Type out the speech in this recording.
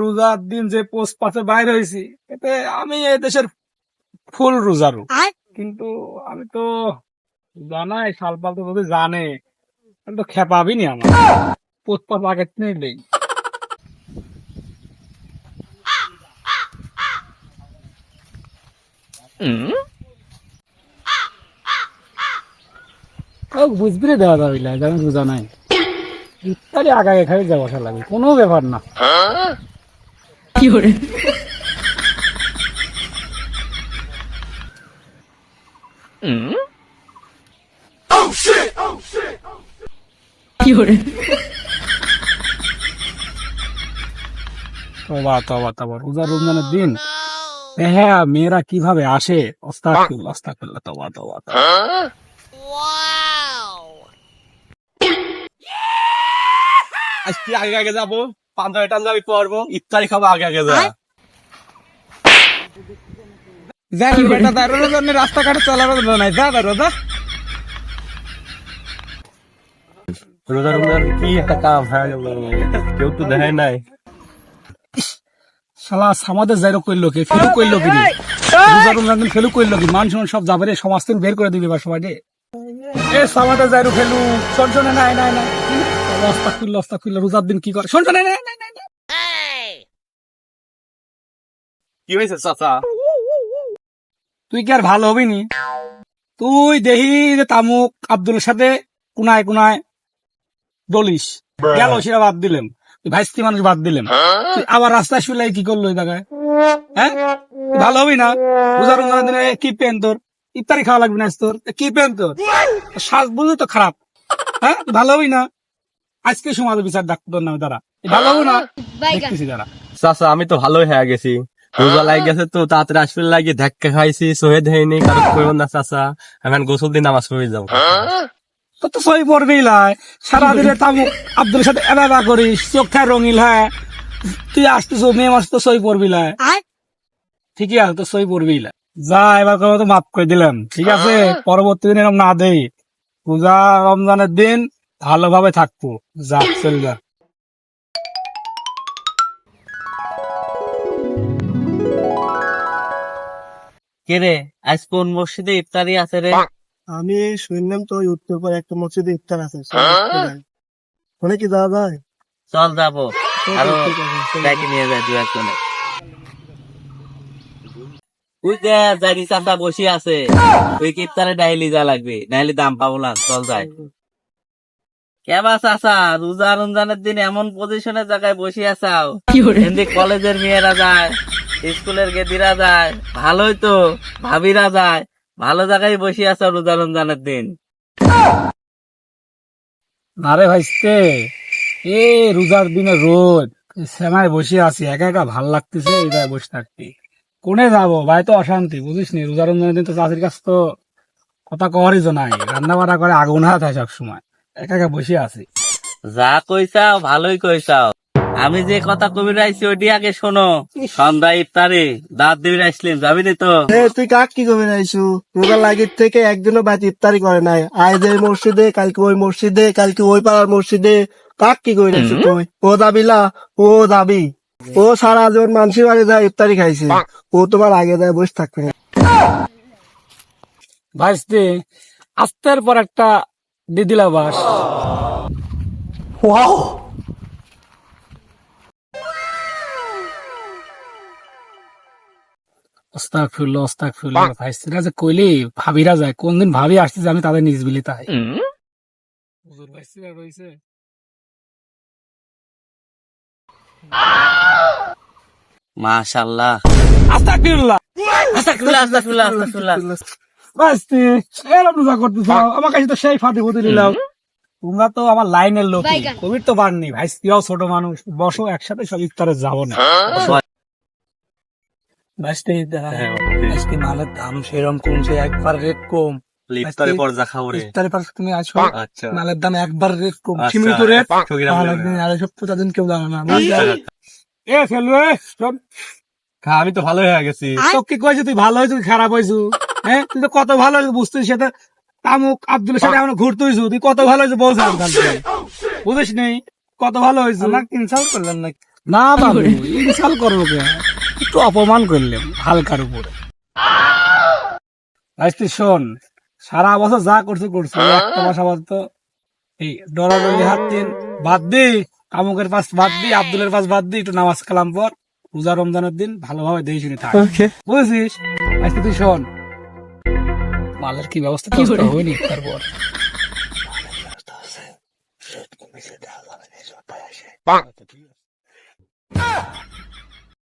রোজার দিন যে পোস্ট পাতে বাইরে হয়েছি এতে আমি এই দেশের ফুল রোজারু। কিন্তু আমি তো জানাই সালপাল তো যদি জানে আমি তো খেপাবি নি আমার। পোস্ট পাত আগে নেই। বুঝবি রে দেওয়া যাবে না রোজা নাই ইত্যাদি আগে খাই যা বসা লাগে কোনো ব্যাপার না। তবা তবা তবা। রোজা রমজানের দিন হ্যাঁ মেয়েরা কীভাবে আসে? অস্তাকুল্লা অস্তাকুল্লা তবা তবা তবা। আজকে আগে আগে যাব পাঞ্জাবি টাঞ্জাবি পরবো ইফতারি খাব আগে আগে যা। যা রে বেটা দাঁড়ানোর জন্য রাস্তাঘাটে চলার জন্য নাই যা দাঁড়ো যা রোজা। রমজান কি একটা কাম হয়ে কেউ তো দেখায় নাই। শালা সমাজের যাইরো কইলো কি ফেলু কি? রোজা রমজান ফেলু কি? মানুষ মানুষ সব যাবে রে সমাজ থেকে বের করে দিবি বা সবাই রে। এ যাইরো ফেলু শোন নাই নাই নাই রোজার দিন কি করে? শোন শোনে হয়েছে চাচা? তুই কি আর ভালো হবি নি? তুই দেখি যে তামুক আব্দুলের সাথে কুনায় কুনায় দলিস গেল সেটা বাদ দিলেন। তুই ভাইস্তি মানুষ বাদ দিলেন। তুই আবার রাস্তায় শুলাই কি করল এই জায়গায়? হ্যাঁ? ভালো হবি না? রমজানের দিনে কি পেন তোর? ইফতারি খাওয়া লাগবে না তোর? কি পেন তোর? শ্বাস বুঝলি তো খারাপ। হ্যাঁ? ভালো হবি না? আজকে সমাজ বিচার ডাক্তার নামে তারা ভালো না? দেখতেছি তারা চাচা আমি তো ভালোই হয়ে গেছি। রোজা লাগে গেছে তো তাড়াতাড়ি আসবে লাগে ধাক্কা খাইছি সোহেদ হয়নি কারও করব না চাচা। আমি গোসল দিন নামাজ পড়ে যাব। তো তো সই পড়বেই লাই। সারাদিনে আব্দুল সাথে এবা করিস চোখ খায় রঙিল হয়। তুই আসতেছ মেয়ে মাস তো সই পড়বি লাই। ঠিকই আছে তো সই পড়বি লাই। যা এবার করে তো মাফ করে দিলাম। ঠিক আছে? পরবর্তী দিন এরকম না দেই। পূজা রমজানের দিন ভালোভাবে থাকব। যা চল যা। কে আজ কোন মসজিদে ইফতারি আছে রে? আমি শুনলাম তো ওই উত্তর পর একটা মসজিদে ইফতার আছে। ওখানে কি যাওয়া যায়? চল যাব। আরও ডাকি নিয়ে যায় দু একজনে। তুই যে জানি বসে আছে। তুই কি ইফতারে ডাইলি যা লাগবে নাইলে দাম পাবো না। চল যায় কেবা চাচা রোজা রমজানের দিন এমন পজিশনের জায়গায় বসে আছাও? এমনি কলেজের মেয়েরা যায় স্কুলের গেদিরা যায় ভালোই তো ভাবিরা যায় ভালো জায়গায় বসে আছো রোজা রমজানের দিন। না রে ভাইস্তে এ রোজার দিনে রোদ সেমায় বসে আছি একা একা ভালো লাগতেছে এই জায়গায় বসে থাকতে। কোনে যাব? ভাই তো অশান্তি বুঝিস নি রোজার রমজানের দিন তো চাষির কাছ তো কথা কওয়ারই নাই। রান্না বান্না করে আগুন হাত হয় সব সময় একা একা বসে আছি। যা কইসাও ভালোই কইসাও আমি যে কথা কবি রাইছি ওইটি আগে শোনো। সন্ধ্যা ইফতারে দাঁত দিবি রাইছিলাম যাবি নি তো? তুই কাক কি করবি নাইছু রোজার লাগের থেকে একদিনও বাদ ইফতারি করে নাই। আজ এই মসজিদে কালকে ওই মসজিদে কালকে ওই পাড়ার মসজিদে। কাক কি করে নাইছু তুই? ও দাবিলা ও দাবি ও সারা জীবন মানুষের বাড়ি যায় ইফতারি খাইছে ও তোমার আগে যায় বসে থাকবে। ভাইস্তে আস্তের পর একটা দিদিলা বাস ওস্তাক ফিরলো ওস্তাক ফিরলো ভাইস্তিরা যে কইলি ভাবিরা যায়। কোনদিন ভাবি আসতেছে আমি তাদের নিজ বিলি তাই। হুজুর মাশাল্লাহ আস্তাগফিরুল্লাহ আস্তাগফিরুল্লাহ আস্তাগফিরুল্লাহ। আস্তাগফিরুল্লাহ। এরকম রোজা করতেছ আমার কাছে তো সেই বুঝে নিলাম। তোমরা তো আমার লাইনের লোক কোভিড তো বাড়নি ভাইস্তিরাও ছোট মানুষ বসো একসাথে সব ইফতারে যাব না। আজকে মালের দাম সেরকম কমছে একবার রেট কম। ইফতারে পর যা খাব রে। ইফতারের পাশে তুমি আছো আচ্ছা। মালের দাম একবার রেট কম। আচ্ছা, সীমিত রেট কেউ জানে না। এ ফেলু এ আমি তো ভালো হয়ে গেছি। কি তুই ভালো হয়েছিস খারাপ হয়েছু হ্যাঁ? তুই তো কত ভালো হয়েছে বুঝতেছিস সেটা তামুক আব্দুলের সাথে এখন ঘুরতে হয়েছু তুই কত ভালো হয়েছে বলছ বুঝিস নেই কত ভালো হয়েছে? আমাকে ইনসাল্ট করলেন নাকি? না বাবু ইনসাল করব কে? একটু অপমান করলাম হালকার উপরে। ভাইস্তি শোন সারা বছর যা করছ করছ। একটা মাস আবার তো। এই ডরাডরি হাত দিন বাদ দি কামুকের পাশ বাদ দি আব্দুলের পাশ বাদ দি একটু নামাজ কালাম পর রোজা রমজানের দিন ভালোভাবে দেখে শুনে থাক। বুঝেছিস আজকে তুই শোন মালের কি ব্যবস্থা হয়নি তারপর।